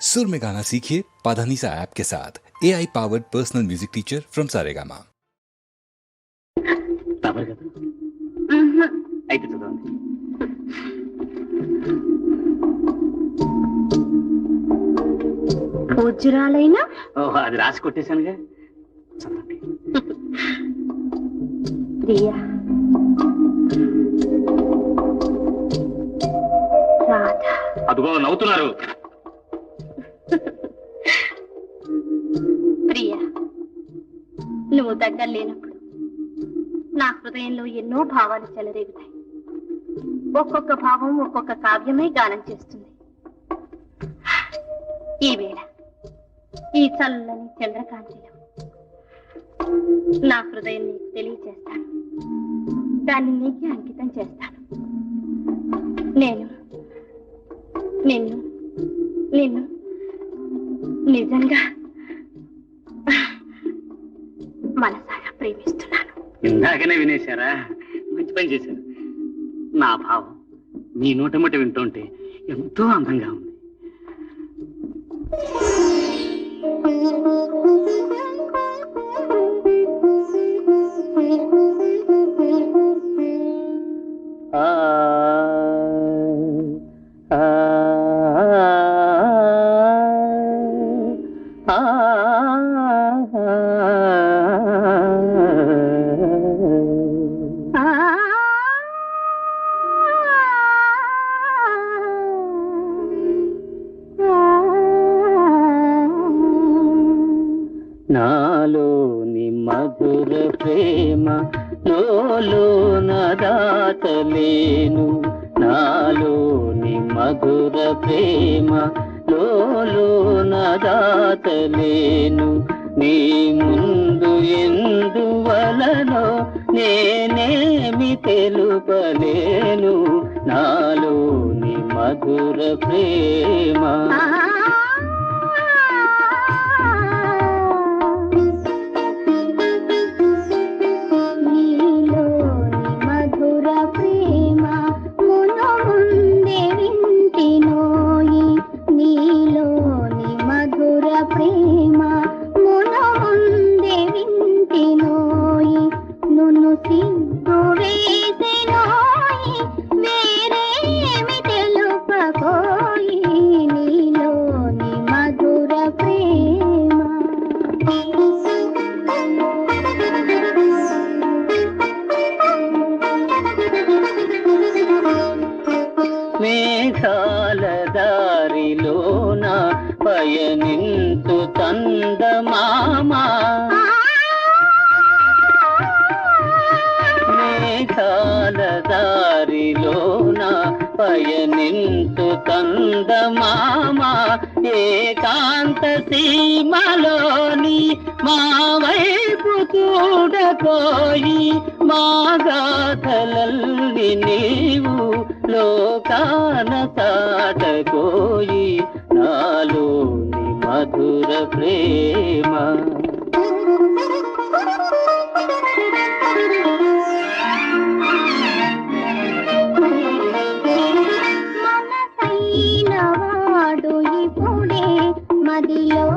सुर में गाना सीखिए पाधानीसा ऐप के साथ A I powered personal music teacher from Saregama తమరు కదా అయితే చదవండి పూజ్యురాలైనా ఓహో అది రాసి కొట్టేశానుగా చదవండి ప్రియా రాధ అదిగో నవ్వుతున్నారు ప్రియా నువ్వు దగ్గర లేనప్పుడు నా హృదయంలో ఎన్నో భావాలు చెలరేగుతాయి. ఒక్కొక్క భావం ఒక్కొక్క కావ్యమై గానం చేస్తుంది. ఈ వేళ ఈ చల్లని చంద్రకాంతిలో నా హృదయం నీకు తెలియచేస్తాను. దాన్ని నీకే అంకితం చేస్తాను. నేను నిన్ను మనసారా ప్రేమిస్తున్నాను. ఇందాకనే వినేశారా? మంచి పని చేశారు. నా భావం మీ నోటముట వింటుంటే ఎంతో అందంగా ఉంది. నాలోని మధుర ప్రేమ లోన దాటలేను నాలోని మధుర ప్రేమ లోన దాటలేను నీ ముందు ఎందువలనో నేనేమి తెలుపలేను. నాలోని మధుర ప్రేమ. మేఘాల దారిలోన పయనింతు తందమామా పయనింతు తందమామా ఏకాంత సీమలోని మా వైపు చూడకోయి మా గాథలల్లి నీవు లోకాన సాటకోయి నాలోని మధుర ప్రేమ. Radio.